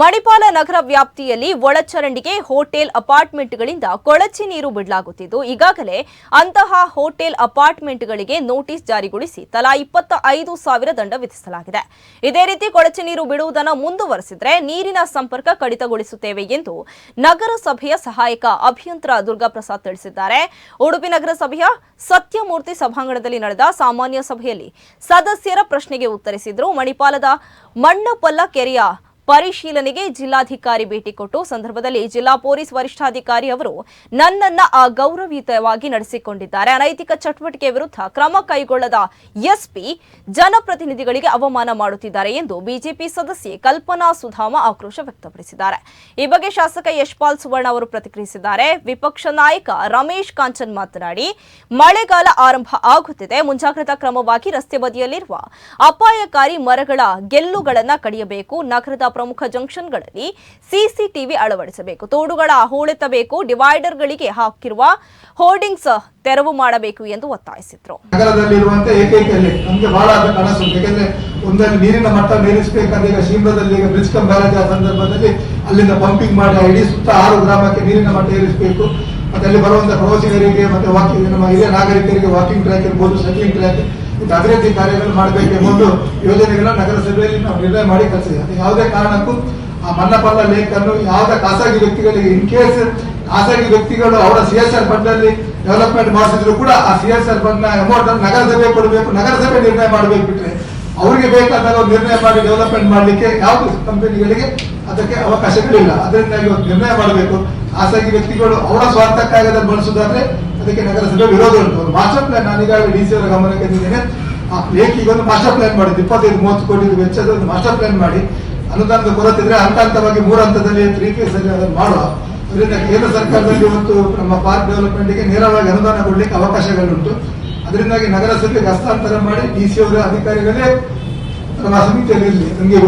ಮಣಿಪಾಲ ನಗರ ವ್ಯಾಪ್ತಿಯಲ್ಲಿ ಒಳಚರಂಡಿಗೆ ಹೋಟೆಲ್ ಅಪಾರ್ಟ್ಮೆಂಟ್ಗಳಿಂದ ಕೊಳಚೆ ನೀರು ಬಿಡಲಾಗುತ್ತಿದ್ದು, ಈಗಾಗಲೇ ಅಂತಹ ಹೋಟೆಲ್ ಅಪಾರ್ಟ್ಮೆಂಟ್ಗಳಿಗೆ ನೋಟಿಸ್ ಜಾರಿಗೊಳಿಸಿ ತಲಾ ಇಪ್ಪತ್ತ ಐದು ಸಾವಿರ ದಂಡ ವಿಧಿಸಲಾಗಿದೆ. ಇದೇ ರೀತಿ ಕೊಳಚೆ ನೀರು ಬಿಡುವುದನ್ನು ಮುಂದುವರೆಸಿದರೆ ನೀರಿನ ಸಂಪರ್ಕ ಕಡಿತಗೊಳಿಸುತ್ತೇವೆ ಎಂದು ನಗರಸಭೆಯ ಸಹಾಯಕ ಅಭಿಯಂತರ ದುರ್ಗಾಪ್ರಸಾದ್ ತಿಳಿಸಿದ್ದಾರೆ. ಉಡುಪಿ ನಗರಸಭೆಯ ಸತ್ಯಮೂರ್ತಿ ಸಭಾಂಗಣದಲ್ಲಿ ನಡೆದ ಸಾಮಾನ್ಯ ಸಭೆಯಲ್ಲಿ ಸದಸ್ಯರ ಪ್ರಶ್ನೆಗೆ ಉತ್ತರಿಸಿದರು. ಮಣಿಪಾಲದ ಮಣ್ಣಪಲ್ಲ ಕೆರೆಯ ಪರಿಶೀಲನೆಗೆ ಜಿಲ್ಲಾಧಿಕಾರಿ ಭೇಟಿ ಕೊಟ್ಟು ಸಂದರ್ಭದಲ್ಲಿ ಜಿಲ್ಲಾ ಪೊಲೀಸ್ ವರಿಷ್ಠಾಧಿಕಾರಿ ಅವರು ನನ್ನನ್ನ ಅಗೌರವಯುತವಾಗಿ ನಡೆಸಿಕೊಂಡಿದ್ದಾರೆ. ಅನೈತಿಕ ಚಟುವಟಿಕೆ ವಿರುದ್ಧ ಕ್ರಮ ಕೈಗೊಳ್ಳದ ಎಸ್ಪಿ ಜನಪ್ರತಿನಿಧಿಗಳಿಗೆ ಅವಮಾನ ಮಾಡುತ್ತಿದ್ದಾರೆ ಎಂದು ಬಿಜೆಪಿ ಸದಸ್ಯೆ ಕಲ್ಪನಾ ಸುಧಾಮ ಆಕ್ರೋಶ ವ್ಯಕ್ತಪಡಿಸಿದ್ದಾರೆ. ಈ ಬಗ್ಗೆ ಶಾಸಕ ಯಶ್ಪಾಲ್ ಸುವರ್ಣ ಅವರು ಪ್ರತಿಕ್ರಿಯಿಸಿದ್ದಾರೆ. ವಿಪಕ್ಷ ನಾಯಕ ರಮೇಶ್ ಕಾಂಚನ್ ಮಾತನಾಡಿ, ಮಳೆಗಾಲ ಆರಂಭ ಆಗುತ್ತಿದೆ. ಮುಂಜಾಗ್ರತಾ ಕ್ರಮವಾಗಿ ರಸ್ತೆ ಬದಿಯಲ್ಲಿರುವ ಅಪಾಯಕಾರಿ ಮರಗಳ ಗೆಲ್ಲುಗಳನ್ನು ಕಡಿಯಬೇಕು. ನಗರದ ಪ್ರಮುಖ ಜಂಕ್ಷನ್ಗಳಲ್ಲಿ ಸಿಸಿಟಿವಿ ಅಳವಡಿಸಬೇಕು. ತೋಡುಗಳ ಹೂಳೆತ್ತಬೇಕು. ಡಿವೈಡರ್ಗಳಿಗೆ ಹಾಕಿರುವ ಹೋರ್ಡಿಂಗ್ಸ್ ತೆರವು ಮಾಡಬೇಕು ಎಂದು ಒತ್ತಾಯಿಸಿದ್ರು. ನಗರದಲ್ಲಿರುವಂತೆ ಏಕೈಕ ನಮಗೆ ಬಹಳ ಕನಸು ಯಾಕಂದ್ರೆ ಒಂದಲ್ಲಿ ನೀರಿನ ಮಟ್ಟ ಮೀರಿಸಬೇಕಂದ್ರೆ ಈಗ ಶೀಘ್ರದಲ್ಲಿ ಈಗ ಬ್ರಿಡ್ಜ್ ಕಮ್ ಬ್ಯಾರೇಜ್ ಆದ ಸಂದರ್ಭದಲ್ಲಿ ಅಲ್ಲಿಂದ ಪಂಪಿಂಗ್ ಮಾಡಿ ಇಡೀ ಸುತ್ತ ಆರು ಗ್ರಾಮಕ್ಕೆ ನೀರಿನ ಮಟ್ಟ ಏರಿಸಬೇಕು. ಮತ್ತೆ ಅಲ್ಲಿ ಬರುವಂತ ಪ್ರವಾಸಿಗರಿಗೆ ಮತ್ತೆ ವಾಕಿಂಗ್ ನಮ್ಮ ಹಿರಿಯ ನಾಗರಿಕರಿಗೆ ವಾಕಿಂಗ್ ಟ್ರ್ಯಾಕ್ ಇರ್ಬೋದು ಸೈಕ್ಲಿಂಗ್ ಟ್ರ್ಯಾಕ್ ಇಂಥ ಅಭಿವೃದ್ಧಿ ಕಾರ್ಯಗಳು ಮಾಡಬೇಕೆಂಬುದು ಯೋಜನೆಗಳನ್ನ ನಗರಸಭೆಯಲ್ಲಿ ನಾವು ನಿರ್ಣಯ ಮಾಡಿ ಕಳಿಸಿದೆ ಯಾವುದೇ ಕಾರಣಕ್ಕೂ ಆ ಮನ್ನಪಲ್ಲ ಲೇಕ್ ಅನ್ನು ಯಾವುದೇ ಖಾಸಗಿ ವ್ಯಕ್ತಿಗಳಿಗೆ ಇನ್ ಕೇಸ್ ಖಾಸಗಿ ವ್ಯಕ್ತಿಗಳು ಅವರ C S R fund development ಮಾಡಿಸಿದ್ರು ಕೂಡ ಆ ಸಿ ಎಸ್ ಆರ್ ಫಂಡ್ನ ಅಮೌಂಟ್ ಅನ್ನು ನಗರಸಭೆ ಕೊಡಬೇಕು, ನಗರಸಭೆ ನಿರ್ಣಯ ಮಾಡಬೇಕು ಬಿಟ್ರೆ ಅವರಿಗೆ ಬೇಕಾದಾಗ ನಿರ್ಣಯ ಮಾಡಿ ಡೆವಲಪ್ಮೆಂಟ್ ಮಾಡಲಿಕ್ಕೆ ಯಾವುದು ಕಂಪನಿಗಳಿಗೆ ಅದಕ್ಕೆ ಅವಕಾಶಗಳಿಲ್ಲ. ಅದರಿಂದಾಗಿ ಒಂದು ನಿರ್ಣಯ ಮಾಡಬೇಕು. ಖಾಸಗಿ ವ್ಯಕ್ತಿಗಳು ಅವರ ಸ್ವಾರ್ಥಕ್ಕಾಗಿ ಅದನ್ನು ಬಳಸುವುದಾದ್ರೆ ಅದಕ್ಕೆ ನಗರಸಭೆ ವಿರೋಧ ಉಂಟು. ಮಾಸ್ಟರ್ ಪ್ಲಾನ್ ನಾನೀಗಾಗಲೇ ಡಿ ಸಿ ಅವರ ಗಮನಕ್ಕೆ ತಂದಿದ್ದೇನೆ. ಆ ಒಂದು ಮಾಸ್ಟರ್ ಪ್ಲಾನ್ ಮಾಡಿದ್ದು? ಇಪ್ಪತ್ತೈದು, ಮೂವತ್ತು ಕೋಟಿ ವೆಚ್ಚದ ಒಂದು ಮಾಸ್ಟರ್ ಪ್ಲಾನ್ ಮಾಡಿ. ಅನುದಾನದ ಕೊರತೆ ಇದ್ರೆ ಹಂತ ಹಂತವಾಗಿ ಮೂರು ಹಂತದಲ್ಲಿ ತ್ರೀ ಫೇಸ್ ಅದನ್ನು ಮಾಡುವ. ಅದರಿಂದ ಕೇಂದ್ರ ಸರ್ಕಾರದಲ್ಲಿ ಇವತ್ತು ನಮ್ಮ ಪಾರ್ಕ್ ಡೆವಲಪ್ಮೆಂಟ್ಗೆ ನೇರವಾಗಿ ಅನುದಾನ ಕೊಡಲಿಕ್ಕೆ ಅವಕಾಶಗಳುಂಟು. ಅದರಿಂದಾಗಿ ನಗರಸಭೆಗೆ ಹಸ್ತಾಂತರ ಮಾಡಿ ಡಿ ಸಿ ಅವರ ಅಧಿಕಾರಿಗಳೇ ಸಮಿತಿಯಲ್ಲಿ ಇರಲಿ. ನಮಗೆ